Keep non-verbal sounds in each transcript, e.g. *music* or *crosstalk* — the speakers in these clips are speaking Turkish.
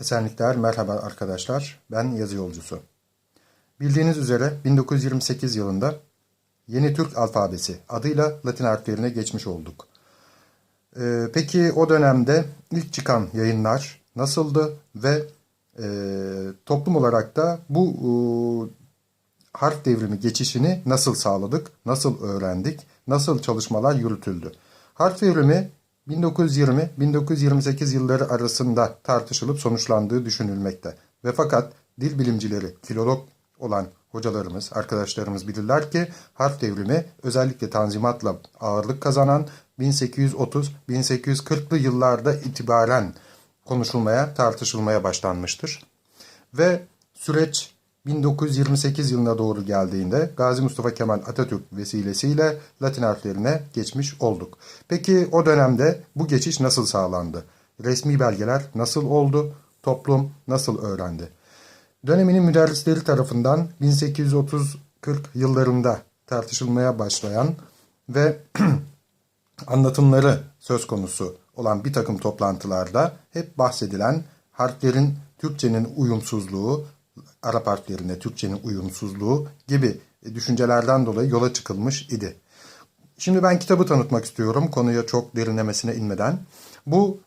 Esenlikler, merhaba arkadaşlar. Ben yazı yolcusu. Bildiğiniz üzere 1928 yılında Yeni Türk Alfabesi adıyla Latin harflerine geçmiş olduk. Ee, peki o dönemde ilk çıkan yayınlar nasıldı ve e, toplum olarak da bu e, harf devrimi geçişini nasıl sağladık, nasıl öğrendik, nasıl çalışmalar yürütüldü? Harf devrimi 1920-1928 yılları arasında tartışılıp sonuçlandığı düşünülmekte. Ve fakat dil bilimcileri, filolog olan hocalarımız, arkadaşlarımız bilirler ki harf devrimi özellikle tanzimatla ağırlık kazanan 1830-1840'lı yıllarda itibaren konuşulmaya, tartışılmaya başlanmıştır. Ve süreç 1928 yılına doğru geldiğinde Gazi Mustafa Kemal Atatürk vesilesiyle Latin harflerine geçmiş olduk. Peki o dönemde bu geçiş nasıl sağlandı? Resmi belgeler nasıl oldu? Toplum nasıl öğrendi? Döneminin müderrisleri tarafından 1830-40 yıllarında tartışılmaya başlayan ve *clears throat* anlatımları söz konusu olan bir takım toplantılarda hep bahsedilen harflerin Türkçenin uyumsuzluğu, Arap harflerine Türkçenin uyumsuzluğu gibi düşüncelerden dolayı yola çıkılmış idi. Şimdi ben kitabı tanıtmak istiyorum konuya çok derinlemesine inmeden. Bu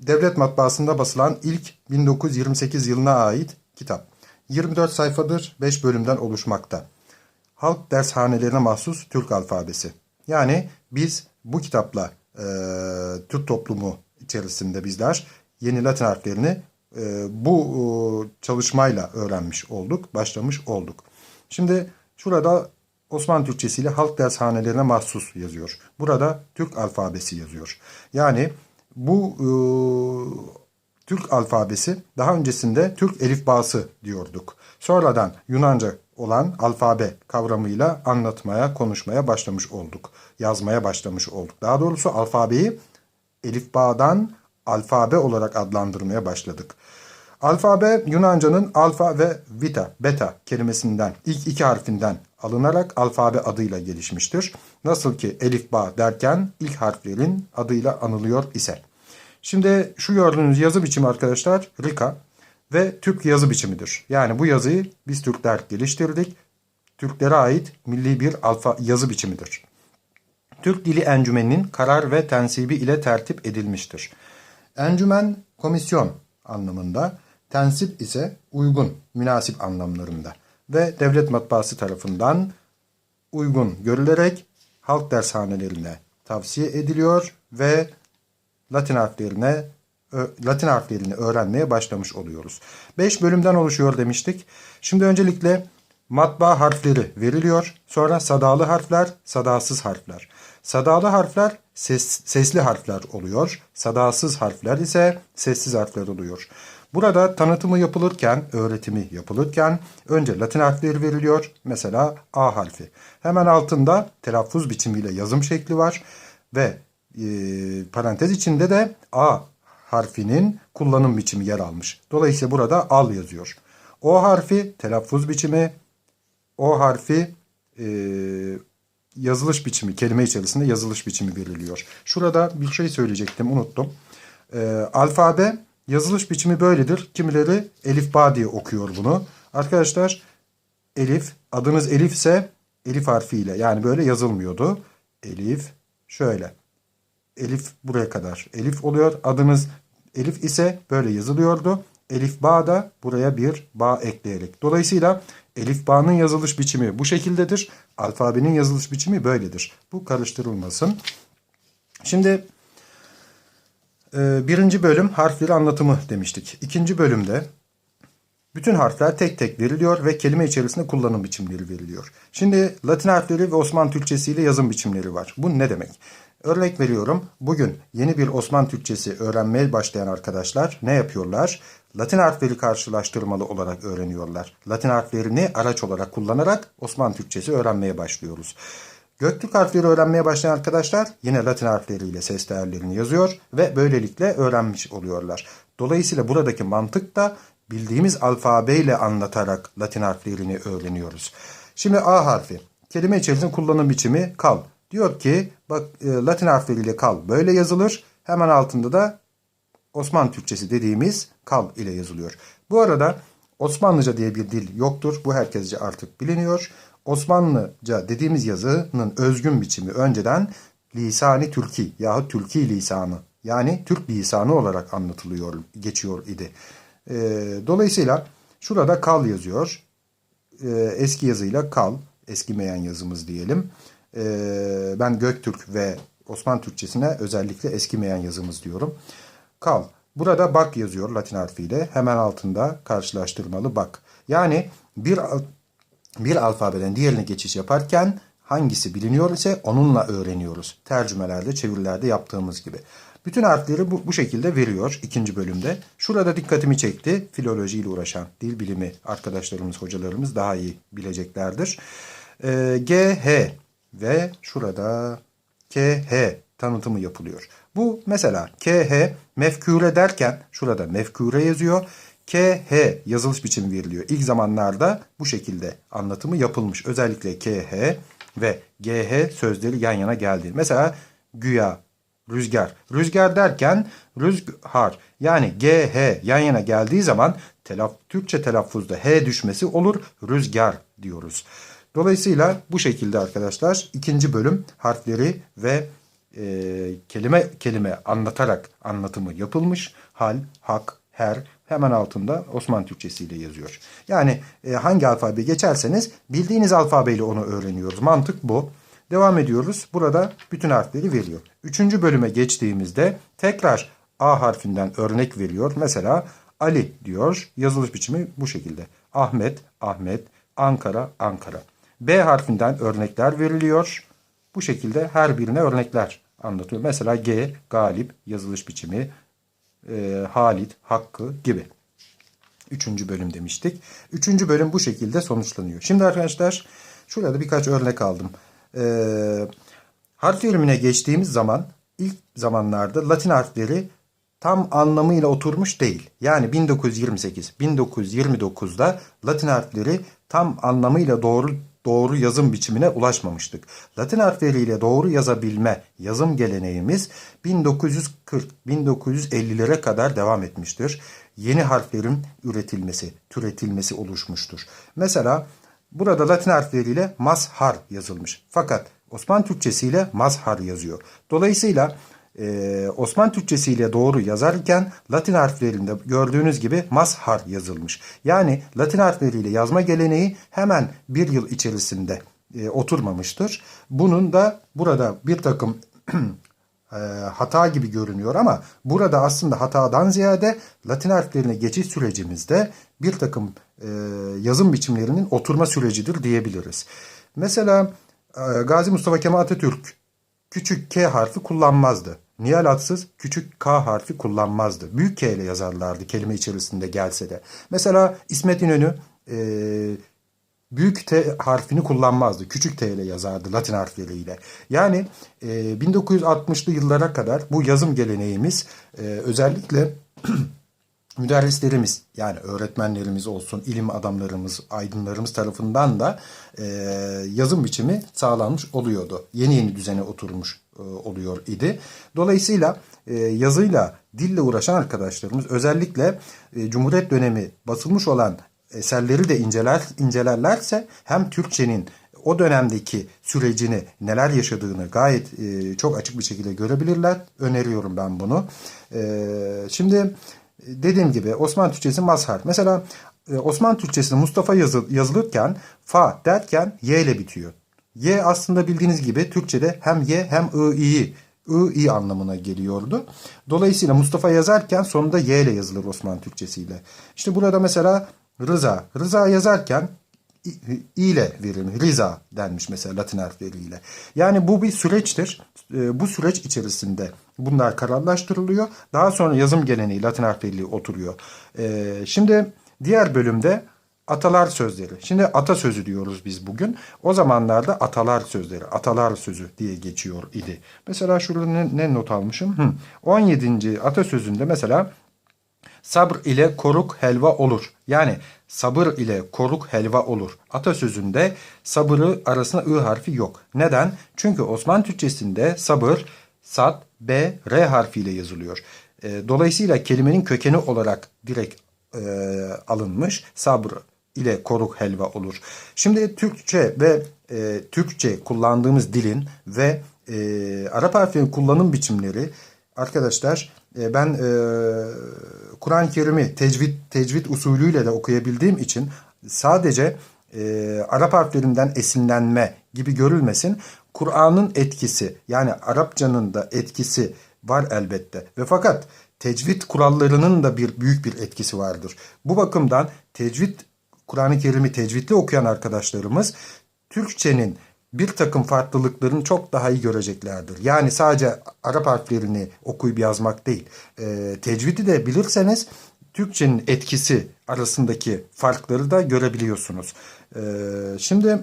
devlet matbaasında basılan ilk 1928 yılına ait kitap. 24 sayfadır, 5 bölümden oluşmakta. Halk dershanelerine mahsus Türk alfabesi. Yani biz bu kitapla e, Türk toplumu içerisinde bizler yeni Latin harflerini e, bu e, çalışmayla öğrenmiş olduk, başlamış olduk. Şimdi şurada Osmanlı Türkçesi ile halk dershanelerine mahsus yazıyor. Burada Türk alfabesi yazıyor. Yani bu e, Türk alfabesi daha öncesinde Türk elifbası diyorduk. Sonradan Yunanca olan alfabe kavramıyla anlatmaya, konuşmaya başlamış olduk. Yazmaya başlamış olduk. Daha doğrusu alfabeyi elifbadan alfabe olarak adlandırmaya başladık. Alfabe Yunanca'nın alfa ve vita, beta kelimesinden ilk iki harfinden alınarak alfabe adıyla gelişmiştir. Nasıl ki elifba derken ilk harflerin adıyla anılıyor ise. Şimdi şu gördüğünüz yazı biçimi arkadaşlar Rika ve Türk yazı biçimidir. Yani bu yazıyı biz Türkler geliştirdik. Türklere ait milli bir alfa yazı biçimidir. Türk Dili Encümeni'nin karar ve tensibi ile tertip edilmiştir. Encümen komisyon anlamında, tensip ise uygun, münasip anlamlarında ve devlet matbaası tarafından uygun görülerek halk dershanelerine tavsiye ediliyor ve Latin harflerine Latin harflerini öğrenmeye başlamış oluyoruz. 5 bölümden oluşuyor demiştik. Şimdi öncelikle matbaa harfleri veriliyor. Sonra sadalı harfler, sadasız harfler. Sadalı harfler ses, sesli harfler oluyor. Sadasız harfler ise sessiz harfler oluyor. Burada tanıtımı yapılırken, öğretimi yapılırken önce Latin harfleri veriliyor. Mesela A harfi. Hemen altında telaffuz biçimiyle yazım şekli var ve e, parantez içinde de A harfinin kullanım biçimi yer almış. Dolayısıyla burada al yazıyor. O harfi telaffuz biçimi, o harfi e, yazılış biçimi, kelime içerisinde yazılış biçimi veriliyor. Şurada bir şey söyleyecektim, unuttum. E, alfabe yazılış biçimi böyledir. Kimileri elif ba diye okuyor bunu. Arkadaşlar elif, adınız elif ise elif harfiyle yani böyle yazılmıyordu. Elif şöyle. Elif buraya kadar elif oluyor. Adınız elif ise böyle yazılıyordu. Elif ba da buraya bir ba ekleyerek. Dolayısıyla elif bağının yazılış biçimi bu şekildedir. Alfabenin yazılış biçimi böyledir. Bu karıştırılmasın. Şimdi e, birinci bölüm harfleri anlatımı demiştik. İkinci bölümde bütün harfler tek tek veriliyor ve kelime içerisinde kullanım biçimleri veriliyor. Şimdi Latin harfleri ve Osmanlı Türkçesi ile yazım biçimleri var. Bu ne demek? Örnek veriyorum. Bugün yeni bir Osmanlı Türkçesi öğrenmeye başlayan arkadaşlar ne yapıyorlar? Latin harfleri karşılaştırmalı olarak öğreniyorlar. Latin harflerini araç olarak kullanarak Osmanlı Türkçesi öğrenmeye başlıyoruz. Göktürk harfleri öğrenmeye başlayan arkadaşlar yine Latin harfleriyle ses değerlerini yazıyor ve böylelikle öğrenmiş oluyorlar. Dolayısıyla buradaki mantık da bildiğimiz alfabeyle anlatarak Latin harflerini öğreniyoruz. Şimdi A harfi. Kelime içerisinde kullanım biçimi kal. Diyor ki bak Latin harfleriyle kal böyle yazılır. Hemen altında da Osmanlı Türkçesi dediğimiz kal ile yazılıyor. Bu arada Osmanlıca diye bir dil yoktur. Bu herkesce artık biliniyor. Osmanlıca dediğimiz yazının özgün biçimi önceden lisani Türki yahut Türki lisanı yani Türk lisanı olarak anlatılıyor, geçiyor idi. Ee, dolayısıyla şurada kal yazıyor. Ee, eski yazıyla kal, eskimeyen yazımız diyelim. Ee, ben Göktürk ve Osmanlı Türkçesine özellikle eskimeyen yazımız diyorum. Kal. Burada bak yazıyor Latin harfiyle. Hemen altında karşılaştırmalı bak. Yani bir bir alfabeden diğerine geçiş yaparken hangisi biliniyor ise onunla öğreniyoruz. Tercümelerde, çevirilerde yaptığımız gibi. Bütün harfleri bu, bu şekilde veriyor ikinci bölümde. Şurada dikkatimi çekti. Filolojiyle uğraşan dil bilimi arkadaşlarımız, hocalarımız daha iyi bileceklerdir. Ee, G, H ve şurada K, H tanıtımı yapılıyor. Bu mesela K, H mefkure derken şurada mefkure yazıyor. K, H yazılış biçimi veriliyor. İlk zamanlarda bu şekilde anlatımı yapılmış. Özellikle K, H ve G, H sözleri yan yana geldi. Mesela güya, rüzgar. Rüzgar derken rüzgar yani G, H yan yana geldiği zaman telaf Türkçe telaffuzda H düşmesi olur. Rüzgar diyoruz. Dolayısıyla bu şekilde arkadaşlar ikinci bölüm harfleri ve e, kelime kelime anlatarak anlatımı yapılmış. Hal, hak, her hemen altında Osmanlı Türkçesi ile yazıyor. Yani e, hangi alfabe geçerseniz bildiğiniz alfabeyle onu öğreniyoruz. Mantık bu. Devam ediyoruz. Burada bütün harfleri veriyor. Üçüncü bölüme geçtiğimizde tekrar A harfinden örnek veriyor. Mesela Ali diyor. Yazılış biçimi bu şekilde. Ahmet, Ahmet, Ankara, Ankara. B harfinden örnekler veriliyor. Bu şekilde her birine örnekler anlatıyor. Mesela G, Galip, yazılış biçimi, e, Halit, Hakkı gibi. Üçüncü bölüm demiştik. Üçüncü bölüm bu şekilde sonuçlanıyor. Şimdi arkadaşlar şurada birkaç örnek aldım. E, harf bölümüne geçtiğimiz zaman ilk zamanlarda Latin harfleri tam anlamıyla oturmuş değil. Yani 1928, 1929'da Latin harfleri tam anlamıyla doğru doğru yazım biçimine ulaşmamıştık. Latin harfleriyle doğru yazabilme yazım geleneğimiz 1940-1950'lere kadar devam etmiştir. Yeni harflerin üretilmesi, türetilmesi oluşmuştur. Mesela burada Latin harfleriyle mazhar yazılmış. Fakat Osmanlı Türkçesiyle mazhar yazıyor. Dolayısıyla ee, Osmanlı Türkçesi ile doğru yazarken Latin harflerinde gördüğünüz gibi mazhar yazılmış. Yani Latin harfleriyle yazma geleneği hemen bir yıl içerisinde e, oturmamıştır. Bunun da burada bir takım *clears throat* e, hata gibi görünüyor ama burada aslında hatadan ziyade Latin harflerine geçiş sürecimizde bir takım e, yazım biçimlerinin oturma sürecidir diyebiliriz. Mesela e, Gazi Mustafa Kemal Atatürk küçük K harfi kullanmazdı. Nihal atsız küçük K harfi kullanmazdı. Büyük K ile yazarlardı kelime içerisinde gelse de. Mesela İsmet İnönü e, büyük T harfini kullanmazdı. Küçük T ile yazardı Latin harfleriyle. Yani e, 1960'lı yıllara kadar bu yazım geleneğimiz e, özellikle *clears throat* müderrislerimiz yani öğretmenlerimiz olsun, ilim adamlarımız, aydınlarımız tarafından da e, yazım biçimi sağlanmış oluyordu. Yeni yeni düzene oturmuş oluyor idi. Dolayısıyla e, yazıyla, dille uğraşan arkadaşlarımız özellikle e, Cumhuriyet dönemi basılmış olan eserleri de inceler incelerlerse hem Türkçenin o dönemdeki sürecini neler yaşadığını gayet e, çok açık bir şekilde görebilirler. Öneriyorum ben bunu. E, şimdi dediğim gibi Osmanlı Türkçesi mazhar. Mesela e, Osmanlı Türkçesinde Mustafa yazı, yazılırken fa derken y ile bitiyor. Y aslında bildiğiniz gibi Türkçede hem y hem i'yi I, anlamına geliyordu. Dolayısıyla Mustafa yazarken sonunda y ile yazılır Osmanlı Türkçesiyle. İşte burada mesela Rıza. Rıza yazarken i, ile verilmiş. Riza denmiş mesela Latin harfleriyle. Yani bu bir süreçtir. E, bu süreç içerisinde bunlar kararlaştırılıyor. Daha sonra yazım geleneği Latin harfleriyle oturuyor. E, şimdi diğer bölümde Atalar sözleri. Şimdi ata sözü diyoruz biz bugün. O zamanlarda atalar sözleri, atalar sözü diye geçiyor idi. Mesela şurada ne, ne not almışım? Hı. 17. atasözünde mesela sabr ile koruk helva olur. Yani sabır ile koruk helva olur. Atasözünde sabırı arasında ı harfi yok. Neden? Çünkü Osmanlı Türkçesinde sabır Sad, B, R harfiyle yazılıyor. E, dolayısıyla kelimenin kökeni olarak direkt e, alınmış. Sabr ile koruk helva olur. Şimdi Türkçe ve e, Türkçe kullandığımız dilin ve e, Arap harflerinin kullanım biçimleri arkadaşlar e, ben e, Kur'an-ı Kerim'i tecvid, tecvid usulüyle de okuyabildiğim için sadece e, Arap harflerinden esinlenme gibi görülmesin. Kur'an'ın etkisi yani Arapçanın da etkisi var elbette. Ve fakat tecvid kurallarının da bir büyük bir etkisi vardır. Bu bakımdan tecvid Kur'an-ı Kerim'i tecvidli okuyan arkadaşlarımız Türkçenin bir takım farklılıklarını çok daha iyi göreceklerdir. Yani sadece Arap harflerini okuyup yazmak değil. E, tecvidi de bilirseniz Türkçenin etkisi arasındaki farkları da görebiliyorsunuz. E, şimdi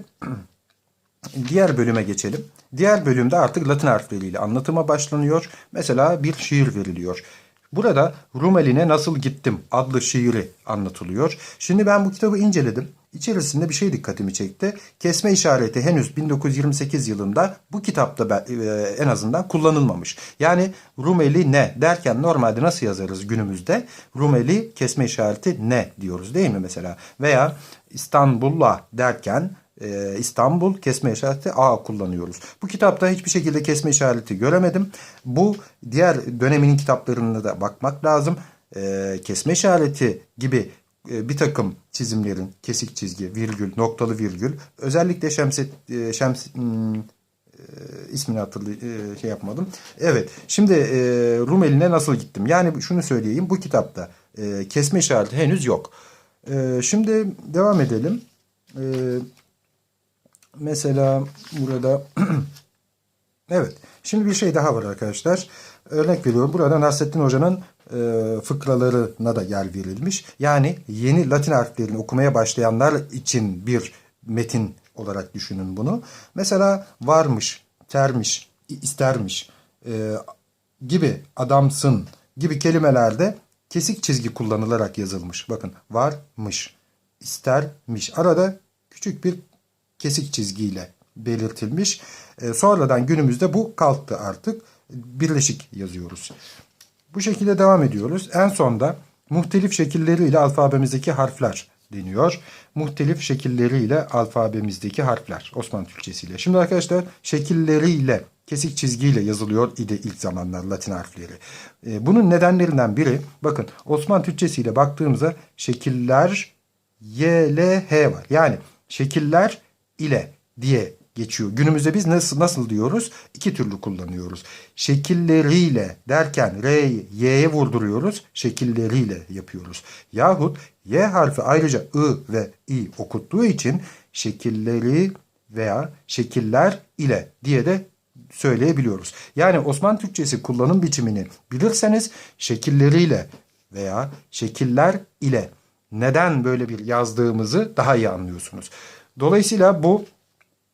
*clears throat* diğer bölüme geçelim. Diğer bölümde artık Latin harfleriyle anlatıma başlanıyor. Mesela bir şiir veriliyor. Burada Rumeli'ne Nasıl Gittim adlı şiiri anlatılıyor. Şimdi ben bu kitabı inceledim. İçerisinde bir şey dikkatimi çekti. Kesme işareti henüz 1928 yılında bu kitapta e, en azından kullanılmamış. Yani Rumeli ne derken normalde nasıl yazarız günümüzde? Rumeli kesme işareti ne diyoruz değil mi mesela? Veya İstanbul'la derken e, İstanbul kesme işareti A kullanıyoruz. Bu kitapta hiçbir şekilde kesme işareti göremedim. Bu diğer döneminin kitaplarına da bakmak lazım. E, kesme işareti gibi e, bir takım çizimlerin kesik çizgi, virgül, noktalı virgül özellikle Şemset e, Şems hmm, e, ismini hatırlı e, şey yapmadım. Evet. Şimdi e, Rumeli'ne nasıl gittim? Yani şunu söyleyeyim. Bu kitapta e, kesme işareti henüz yok. E, şimdi devam edelim. E, mesela burada *clears throat* evet. Şimdi bir şey daha var arkadaşlar. Örnek veriyorum. Burada Nasrettin Hoca'nın e, fıkralarına da yer verilmiş. Yani yeni Latin harflerini okumaya başlayanlar için bir metin olarak düşünün bunu. Mesela varmış, termiş, istermiş e, gibi adamsın gibi kelimelerde kesik çizgi kullanılarak yazılmış. Bakın varmış, istermiş. Arada küçük bir kesik çizgiyle belirtilmiş. E, sonradan günümüzde bu kalktı artık. Birleşik yazıyoruz. Bu şekilde devam ediyoruz. En sonda muhtelif şekilleriyle alfabemizdeki harfler deniyor. Muhtelif şekilleriyle alfabemizdeki harfler Osmanlı Türkçesiyle. Şimdi arkadaşlar şekilleriyle kesik çizgiyle yazılıyor idi ilk zamanlar Latin harfleri. Ee, bunun nedenlerinden biri bakın Osmanlı Türkçesiyle baktığımızda şekiller Y, L, H var. Yani şekiller ile diye geçiyor. Günümüzde biz nasıl nasıl diyoruz? İki türlü kullanıyoruz. Şekilleriyle derken R'yi Y'ye vurduruyoruz. Şekilleriyle yapıyoruz. Yahut Y harfi ayrıca I ve I okuttuğu için şekilleri veya şekiller ile diye de söyleyebiliyoruz. Yani Osmanlı Türkçesi kullanım biçimini bilirseniz şekilleriyle veya şekiller ile neden böyle bir yazdığımızı daha iyi anlıyorsunuz. Dolayısıyla bu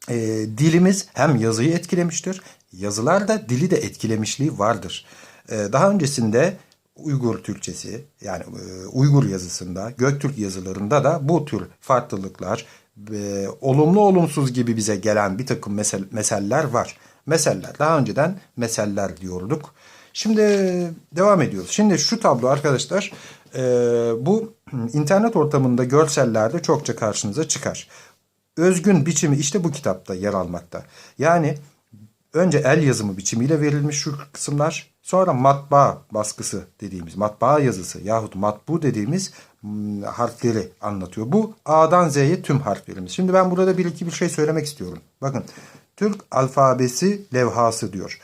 e, dilimiz hem yazıyı etkilemiştir, yazılar da dili de etkilemişliği vardır. E, daha öncesinde Uygur Türkçesi yani e, Uygur yazısında, Göktürk yazılarında da bu tür farklılıklar, e, olumlu olumsuz gibi bize gelen bir takım mesel, meseller var. Meseller, daha önceden meseller diyorduk. Şimdi devam ediyoruz. Şimdi şu tablo arkadaşlar, e, bu internet ortamında görsellerde çokça karşınıza çıkar özgün biçimi işte bu kitapta yer almakta. Yani önce el yazımı biçimiyle verilmiş şu kısımlar sonra matbaa baskısı dediğimiz matbaa yazısı yahut matbu dediğimiz hmm, harfleri anlatıyor. Bu A'dan Z'ye tüm harflerimiz. Şimdi ben burada bir iki bir şey söylemek istiyorum. Bakın Türk alfabesi levhası diyor.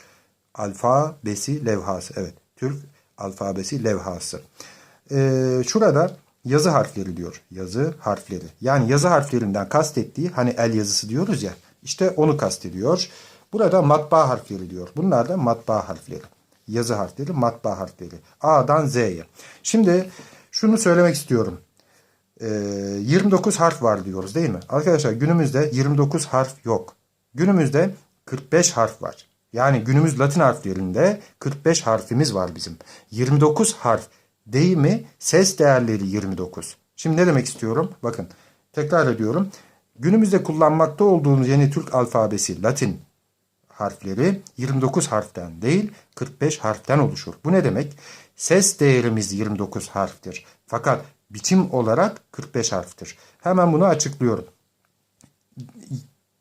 Alfabesi levhası evet Türk alfabesi levhası. Ee, şurada yazı harfleri diyor. Yazı harfleri. Yani yazı harflerinden kastettiği hani el yazısı diyoruz ya. İşte onu kastediyor. Burada matbaa harfleri diyor. Bunlar da matbaa harfleri. Yazı harfleri, matbaa harfleri. A'dan Z'ye. Şimdi şunu söylemek istiyorum. Ee, 29 harf var diyoruz değil mi? Arkadaşlar günümüzde 29 harf yok. Günümüzde 45 harf var. Yani günümüz Latin harflerinde 45 harfimiz var bizim. 29 harf deyimi ses değerleri 29. Şimdi ne demek istiyorum? Bakın tekrar ediyorum. Günümüzde kullanmakta olduğumuz yeni Türk alfabesi Latin harfleri 29 harften değil 45 harften oluşur. Bu ne demek? Ses değerimiz 29 harftir. Fakat biçim olarak 45 harftir. Hemen bunu açıklıyorum.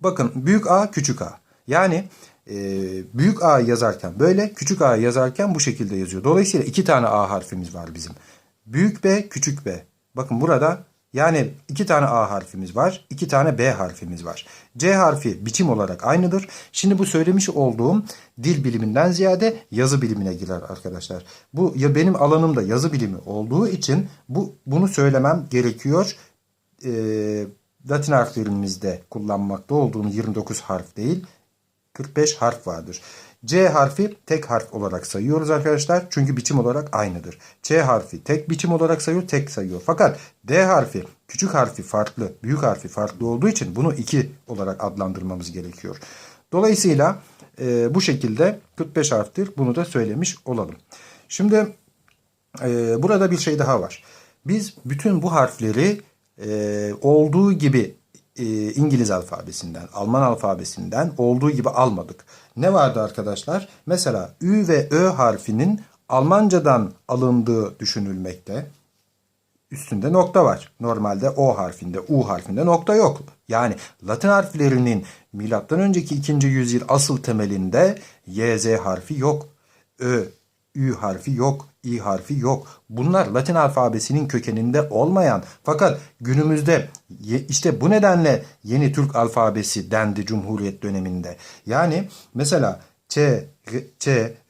Bakın büyük A küçük A. Yani e, büyük A yazarken böyle küçük A yazarken bu şekilde yazıyor. Dolayısıyla iki tane A harfimiz var bizim. Büyük B küçük B. Bakın burada yani iki tane A harfimiz var. iki tane B harfimiz var. C harfi biçim olarak aynıdır. Şimdi bu söylemiş olduğum dil biliminden ziyade yazı bilimine girer arkadaşlar. Bu ya benim alanımda yazı bilimi olduğu için bu bunu söylemem gerekiyor. Ee, Latin harflerimizde kullanmakta olduğum 29 harf değil 45 harf vardır. C harfi tek harf olarak sayıyoruz arkadaşlar. Çünkü biçim olarak aynıdır. C harfi tek biçim olarak sayıyor, tek sayıyor. Fakat D harfi küçük harfi farklı, büyük harfi farklı olduğu için bunu iki olarak adlandırmamız gerekiyor. Dolayısıyla e, bu şekilde 45 harftir. Bunu da söylemiş olalım. Şimdi e, burada bir şey daha var. Biz bütün bu harfleri e, olduğu gibi e, İngiliz alfabesinden, Alman alfabesinden olduğu gibi almadık. Ne vardı arkadaşlar? Mesela Ü ve Ö harfinin Almancadan alındığı düşünülmekte. Üstünde nokta var. Normalde O harfinde, U harfinde nokta yok. Yani Latin harflerinin milattan önceki 2. yüzyıl asıl temelinde Y, Z harfi yok. Ö, Ü harfi yok, İ harfi yok. Bunlar Latin alfabesinin kökeninde olmayan fakat günümüzde işte bu nedenle yeni Türk alfabesi dendi Cumhuriyet döneminde. Yani mesela Ç, R, Ç,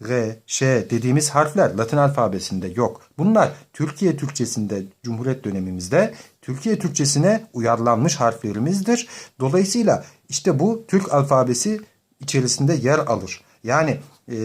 R, Ş dediğimiz harfler Latin alfabesinde yok. Bunlar Türkiye Türkçesinde Cumhuriyet dönemimizde Türkiye Türkçesine uyarlanmış harflerimizdir. Dolayısıyla işte bu Türk alfabesi içerisinde yer alır. Yani e,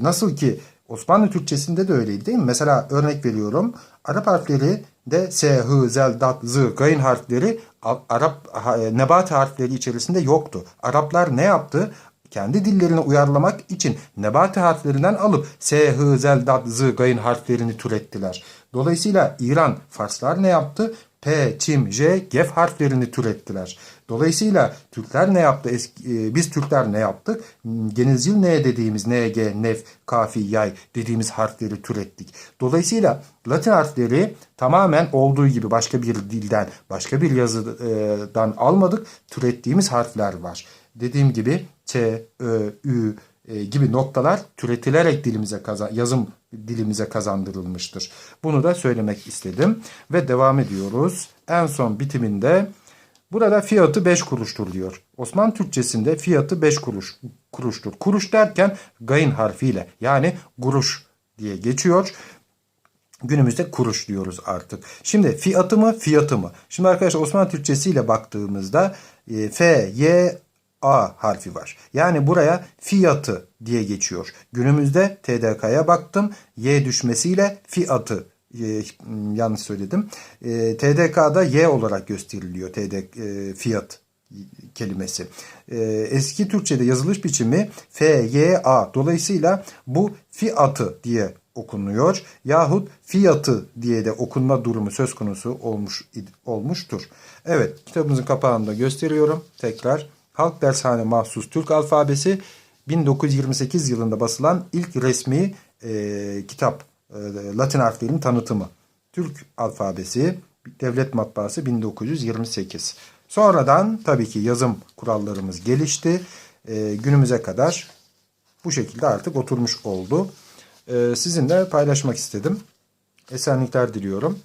nasıl ki Osmanlı Türkçesinde de öyleydi değil mi? Mesela örnek veriyorum. Arap harfleri de S, H, Zel, Dat, Z, Gayn harfleri Arap nebat harfleri içerisinde yoktu. Araplar ne yaptı? Kendi dillerine uyarlamak için nebati harflerinden alıp S, H, Zel, Dat, Z, Gayn harflerini türettiler. Dolayısıyla İran, Farslar ne yaptı? P, Çim, J, Gef harflerini türettiler. Dolayısıyla Türkler ne yaptı? Eski, e, biz Türkler ne yaptık? Genizcil ne dediğimiz NG, Nef, Kafi, Yay dediğimiz harfleri türettik. Dolayısıyla Latin harfleri tamamen olduğu gibi başka bir dilden, başka bir yazıdan almadık. Türettiğimiz harfler var. Dediğim gibi Ç, Ö, Ü, e, gibi noktalar türetilerek dilimize kazan yazım dilimize kazandırılmıştır. Bunu da söylemek istedim ve devam ediyoruz. En son bitiminde burada fiyatı 5 kuruştur diyor. Osmanlı Türkçesinde fiyatı 5 kuruş kuruştur. Kuruş derken gayın harfiyle yani guruş diye geçiyor. Günümüzde kuruş diyoruz artık. Şimdi fiyatı mı fiyatı mı? Şimdi arkadaşlar Osmanlı Türkçesi ile baktığımızda e, F, Y, A harfi var. Yani buraya fiyatı diye geçiyor. Günümüzde TDK'ya baktım. Y düşmesiyle fiyatı e, yanlış söyledim. E, TDK'da Y olarak gösteriliyor TD e, fiyat kelimesi. E, eski Türkçe'de yazılış biçimi F, Y, A. Dolayısıyla bu fiyatı diye okunuyor yahut fiyatı diye de okunma durumu söz konusu olmuş olmuştur. Evet kitabımızın kapağında gösteriyorum tekrar. Halk Dershane mahsus Türk alfabesi 1928 yılında basılan ilk resmi e, kitap e, Latin harflerinin tanıtımı. Türk alfabesi devlet matbaası 1928. Sonradan tabii ki yazım kurallarımız gelişti. E, günümüze kadar bu şekilde artık oturmuş oldu. E, sizinle paylaşmak istedim. Esenlikler diliyorum.